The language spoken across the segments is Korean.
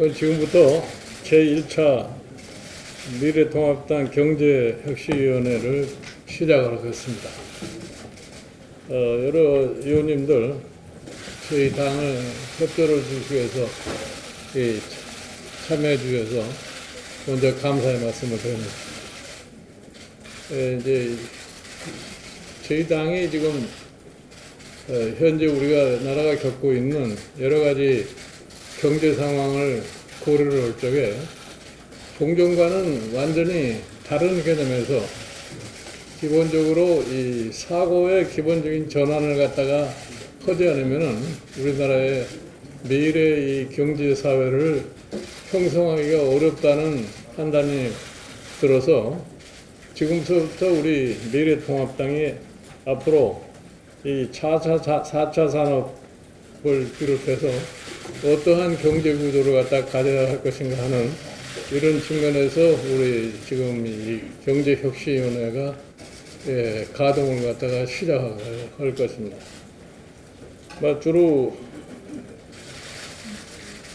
그럼 지금부터 제1차 미래통합당 경제혁신위원회를 시작하겠습니다. 어, 여러 의원님들 저희 당을 협조를 주시기 위해서 이 참여해 주셔서 먼저 감사의 말씀을 드립니다. 에, 이제 저희 당이 지금 어, 현재 우리가 나라가 겪고 있는 여러 가지 경제 상황을 고려를 할 적에 종전과는 완전히 다른 개념에서 기본적으로 이 사고의 기본적인 전환을 갖다가 하지 않으면은 우리나라의 미래의 이 경제 사회를 형성하기가 어렵다는 판단이 들어서 지금부터 우리 미래통합당이 앞으로 이 4차, 4차 산업을 비롯해서 어떠한 경제 구조를 갖다 가져야 할 것인가 하는 이런 측면에서 우리 지금 이 경제혁신위원회가 예, 가동을 갖다가 시작할 것입니다. 뭐 주로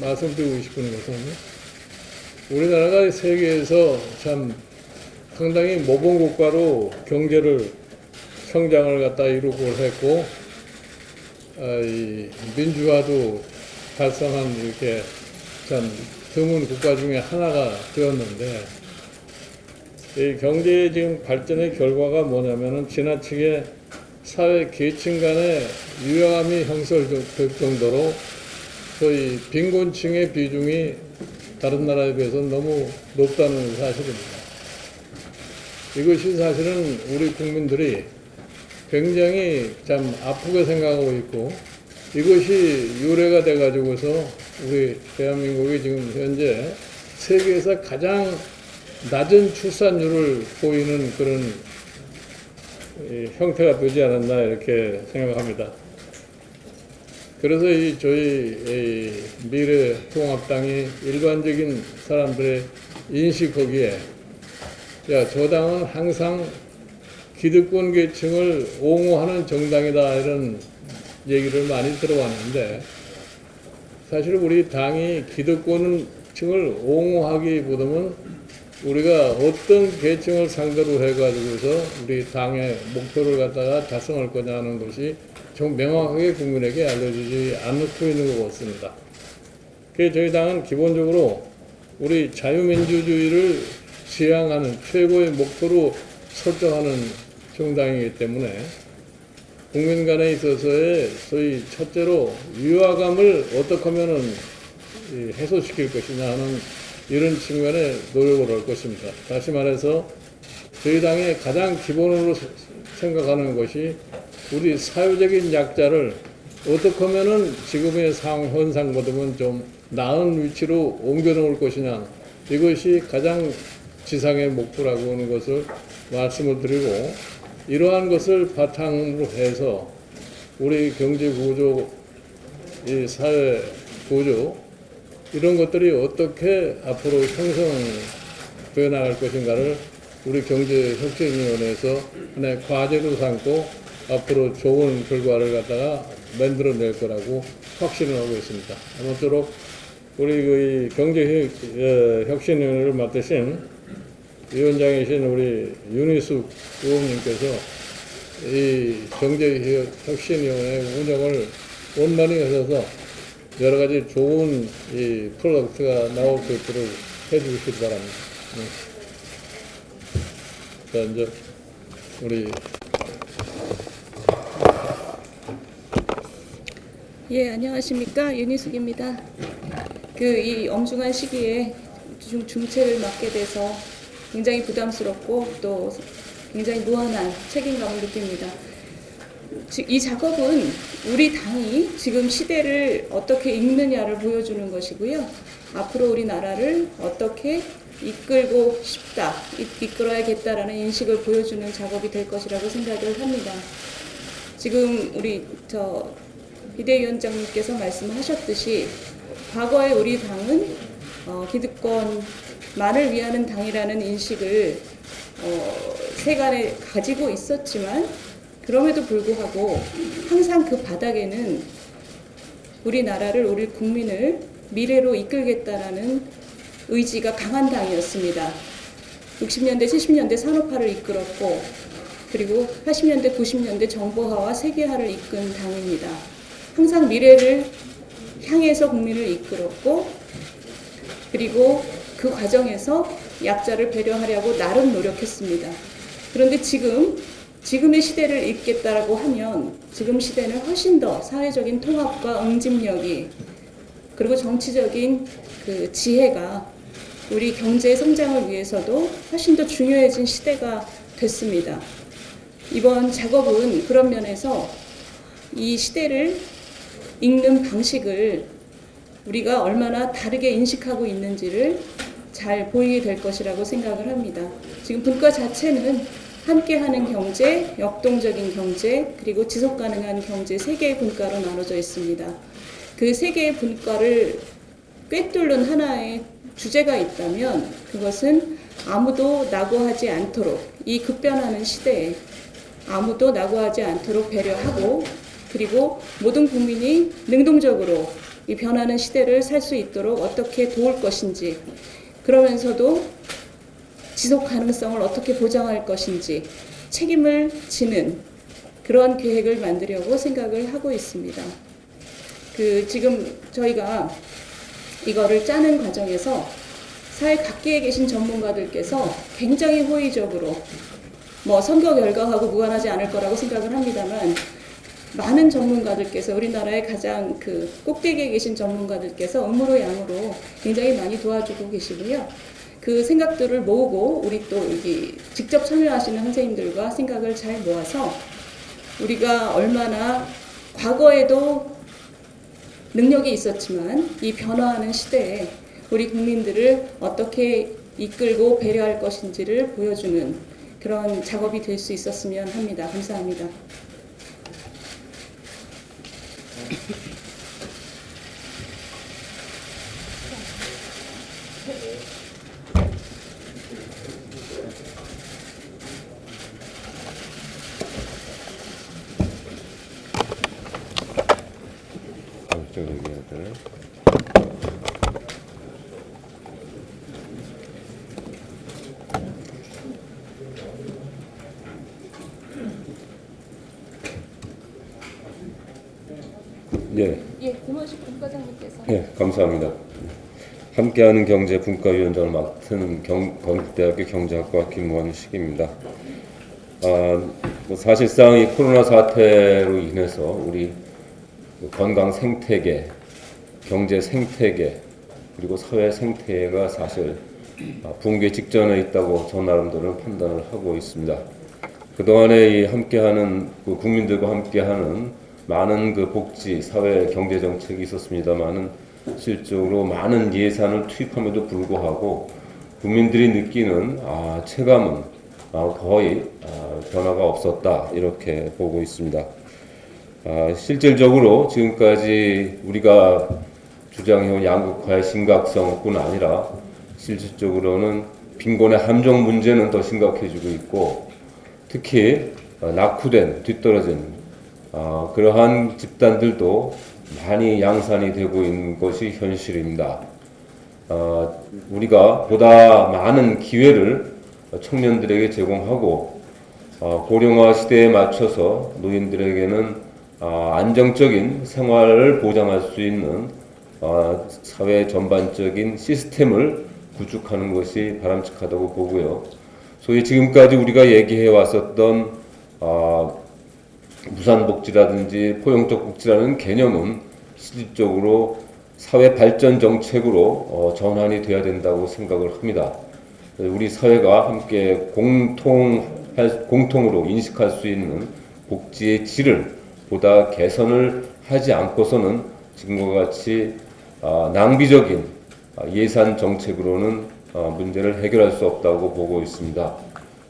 말씀드리고 싶은 것은 우리나라가 세계에서 참 상당히 모범 국가로 경제를 성장을 갖다 이루고 했고 아, 이 민주화도 달성한 이렇게 참 드문 국가 중에 하나가 되었는데 이 경제 지금 발전의 결과가 뭐냐면은 지나치게 사회 계층 간의 유연함이 형성될 정도로 소위 빈곤층의 비중이 다른 나라에 비해서 너무 높다는 사실입니다. 이것이 사실은 우리 국민들이 굉장히 참 아프게 생각하고 있고 이것이 유래가 돼 가지고서 우리 대한민국이 지금 현재 세계에서 가장 낮은 출산율을 보이는 그런 이 형태가 되지 않았나 이렇게 생각합니다. 그래서 이 저희 이 미래통합당이 일반적인 사람들의 인식하기에 야, 저 당은 항상 기득권 계층을 옹호하는 정당이다 이런 얘기를 많이 들어왔는데 사실 우리 당이 기득권층을 옹호하기보다는 우리가 어떤 계층을 상대로 해가지고서 우리 당의 목표를 갖다가 달성할 거냐 하는 것이 좀 명확하게 국민에게 알려지지 않고 있는 것 같습니다. 그래서 저희 당은 기본적으로 우리 자유민주주의를 지향하는 최고의 목표로 설정하는 정당이기 때문에 국민 간에 있어서의 소위 첫째로 위화감을 어떻게 하면은 이 해소시킬 것이냐 하는 이런 측면에 노력을 할 것입니다. 다시 말해서 저희 당의 가장 기본으로 생각하는 것이 우리 사회적인 약자를 어떻게 하면은 지금의 상 현상보다는 좀 나은 위치로 옮겨 놓을 것이냐 이것이 가장 지상의 목표라고 하는 것을 말씀을 드리고 이러한 것을 바탕으로 해서 우리 경제 구조, 이 사회 구조 이런 것들이 어떻게 앞으로 형성되어 나갈 것인가를 우리 경제혁신위원회에서 하나의 과제로 삼고 앞으로 좋은 결과를 갖다가 만들어낼 거라고 확신을 하고 있습니다. 아무쪼록 우리 그 경제혁신위원회를 맡으신 위원장이신 우리 윤희숙 의원님께서 이 경제혁신위원회 운영을 원만히 하셔서 여러 가지 좋은 이 프로덕트가 나올 수 있도록 해주시기 바랍니다. 네. 자, 이제 우리 예, 안녕하십니까. 윤희숙입니다. 그 이 엄중한 시기에 중, 중체를 맡게 돼서 굉장히 부담스럽고 또 굉장히 무한한 책임감을 느낍니다. 지- 이 작업은 우리 당이 지금 시대를 어떻게 읽느냐를 보여주는 것이고요. 앞으로 우리나라를 어떻게 이끌고 싶다, 이- 이끌어야겠다라는 인식을 보여주는 작업이 될 것이라고 생각을 합니다. 지금 우리 저 비대위원장님께서 말씀하셨듯이 과거에 우리 당은 어, 기득권 만을 위하는 당이라는 인식을 어, 세간에 가지고 있었지만 그럼에도 불구하고 항상 그 바닥에는 우리나라를 우리 국민을 미래로 이끌겠다라는 의지가 강한 당이었습니다. 60년대, 70년대 산업화를 이끌었고 그리고 80년대, 90년대 정보화와 세계화를 이끈 당입니다. 항상 미래를 향해서 국민을 이끌었고 그리고 그 과정에서 약자를 배려하려고 나름 노력했습니다. 그런데 지금 지금의 시대를 읽겠다라고 하면 지금 시대는 훨씬 더 사회적인 통합과 응집력이 그리고 정치적인 그 지혜가 우리 경제 성장을 위해서도 훨씬 더 중요해진 시대가 됐습니다. 이번 작업은 그런 면에서 이 시대를 읽는 방식을 우리가 얼마나 다르게 인식하고 있는지를 잘 보이게 될 것이라고 생각을 합니다. 지금 분과 자체는 함께하는 경제, 역동적인 경제, 그리고 지속 가능한 경제 세 개의 분과로 나눠져 있습니다. 그 세 개의 분과를 꿰뚫는 하나의 주제가 있다면 그것은 아무도 낙오하지 않도록 이 급변하는 시대에 아무도 낙오하지 않도록 배려하고 그리고 모든 국민이 능동적으로 이 변하는 시대를 살 수 있도록 어떻게 도울 것인지 그러면서도 지속 가능성을 어떻게 보장할 것인지 책임을 지는 그런 계획을 만들려고 생각을 하고 있습니다. 그 지금 저희가 이거를 짜는 과정에서 사회 각계에 계신 전문가들께서 굉장히 호의적으로 뭐 선거 결과하고 무관하지 않을 거라고 생각을 합니다만 많은 전문가들께서 우리나라의 가장 그 꼭대기에 계신 전문가들께서 음으로 양으로 굉장히 많이 도와주고 계시고요. 그 생각들을 모으고 우리 또 여기 직접 참여하시는 선생님들과 생각을 잘 모아서 우리가 얼마나 과거에도 능력이 있었지만 이 변화하는 시대에 우리 국민들을 어떻게 이끌고 배려할 것인지를 보여주는 그런 작업이 될 수 있었으면 합니다. 감사합니다. 저 얘기하잖아요. 예, 예, 김원식 국가장님께서 예, 감사합니다. 함께하는 경제 분과위원장을 맡은 경, 건국대학교 경제학과 김원식입니다. 아, 뭐 사실상 이 코로나 사태로 인해서 우리 건강 생태계, 경제 생태계 그리고 사회 생태계가 사실 아, 붕괴 직전에 있다고 저 나름대로 판단을 하고 있습니다. 그동안에 이 함께하는 그 국민들과 함께하는 많은 그 복지, 사회, 경제 정책이 있었습니다만은 실적으로 많은 예산을 투입함에도 불구하고 국민들이 느끼는 아, 체감은 아, 거의 아, 변화가 없었다 이렇게 보고 있습니다. 아, 실질적으로 지금까지 우리가 주장해온 양극화의 심각성뿐 아니라 실질적으로는 빈곤의 함정 문제는 더 심각해지고 있고 특히 어, 낙후된 뒤떨어진 어, 그러한 집단들도 많이 양산이 되고 있는 것이 현실입니다. 어, 우리가 보다 많은 기회를 청년들에게 제공하고 어, 고령화 시대에 맞춰서 노인들에게는 어, 안정적인 생활을 보장할 수 있는 어, 사회 전반적인 시스템을 구축하는 것이 바람직하다고 보고요. 소위 지금까지 우리가 얘기해 왔었던 어, 무산복지라든지 포용적 복지라는 개념은 실질적으로 사회 발전 정책으로 어, 전환이 돼야 된다고 생각을 합니다. 우리 사회가 함께 공통 공통으로 인식할 수 있는 복지의 질을 보다 개선을 하지 않고서는 지금과 같이 아, 낭비적인 아, 예산 정책으로는 아, 문제를 해결할 수 없다고 보고 있습니다.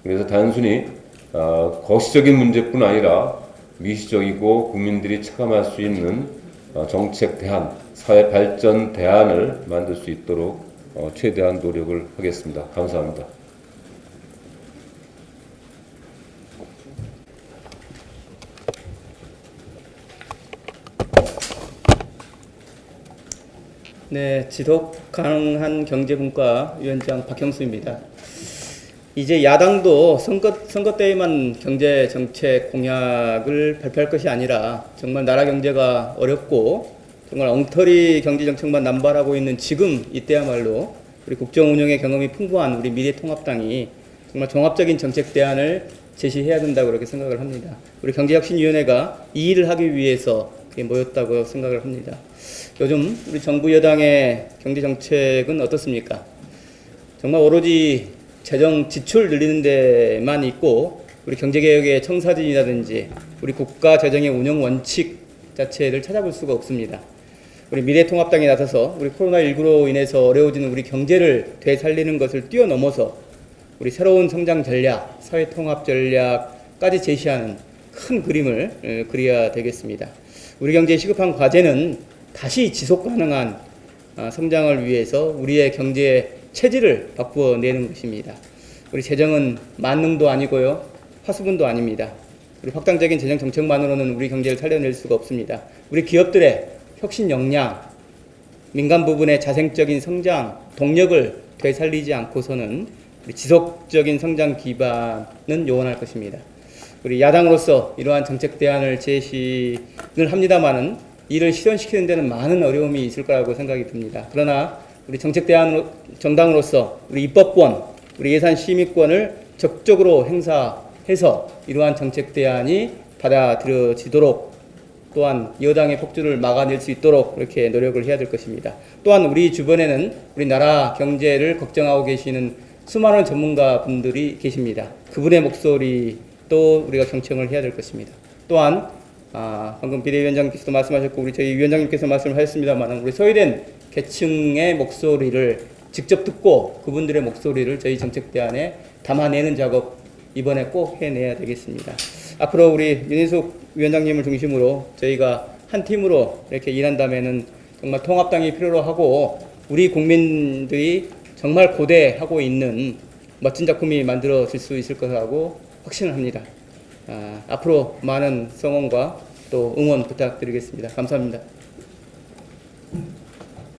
그래서 단순히 아, 거시적인 문제뿐 아니라 미시적이고 국민들이 체감할 수 있는 어, 정책 대안, 사회 발전 대안을 만들 수 있도록 어, 최대한 노력을 하겠습니다. 감사합니다. 네, 지속 가능한 경제분과 위원장 박형수입니다. 이제 야당도 선거, 선거 때에만 경제 정책 공약을 발표할 것이 아니라 정말 나라 경제가 어렵고 정말 엉터리 경제 정책만 남발하고 있는 지금 이때야말로 우리 국정 운영의 경험이 풍부한 우리 미래통합당이 정말 종합적인 정책 대안을 제시해야 된다고 그렇게 생각을 합니다. 우리 경제혁신위원회가 이 일을 하기 위해서 모였다고 생각을 합니다. 요즘 우리 정부 여당의 경제 정책은 어떻습니까? 정말 오로지 재정 지출 늘리는 데만 있고 우리 경제개혁의 청사진이라든지 우리 국가 재정의 운영 원칙 자체를 찾아볼 수가 없습니다. 우리 미래통합당이 나서서 우리 코로나19로 인해서 어려워지는 우리 경제를 되살리는 것을 뛰어넘어서 우리 새로운 성장 전략, 사회 통합 전략까지 제시하는 큰 그림을 에, 그려야 되겠습니다. 우리 경제의 시급한 과제는 다시 지속 가능한 아, 성장을 위해서 우리의 경제 체질을 바꾸어내는 것입니다. 우리 재정은 만능도 아니고요, 화수분도 아닙니다. 우리 확장적인 재정 정책만으로는 우리 경제를 살려낼 수가 없습니다. 우리 기업들의 혁신 역량, 민간 부분의 자생적인 성장 동력을 되살리지 않고서는 우리 지속적인 성장 기반은 요원할 것입니다. 우리 야당으로서 이러한 정책 대안을 제시를 합니다만은 이를 실현시키는 데는 많은 어려움이 있을 거라고 생각이 듭니다. 그러나 우리 정책 대안 정당으로서 우리 입법권, 우리 예산 심의권을 적극적으로 행사해서 이러한 정책 대안이 받아들여지도록 또한 여당의 폭주를 막아낼 수 있도록 이렇게 노력을 해야 될 것입니다. 또한 우리 주변에는 우리나라 경제를 걱정하고 계시는 수많은 전문가 분들이 계십니다. 그분의 목소리도 우리가 경청을 해야 될 것입니다. 또한 아, 방금 비대위원장께서도 말씀하셨고 우리 저희 위원장님께서 말씀하셨습니다만 우리 소외된 계층의 목소리를 직접 듣고 그분들의 목소리를 저희 정책 대안에 담아내는 작업 이번에 꼭 해내야 되겠습니다. 앞으로 우리 윤희숙 위원장님을 중심으로 저희가 한 팀으로 이렇게 일한다면은 정말 통합당이 필요로 하고 우리 국민들이 정말 고대하고 있는 멋진 작품이 만들어질 수 있을 거라고 확신을 합니다. 아, 앞으로 많은 성원과 또 응원 부탁드리겠습니다. 감사합니다.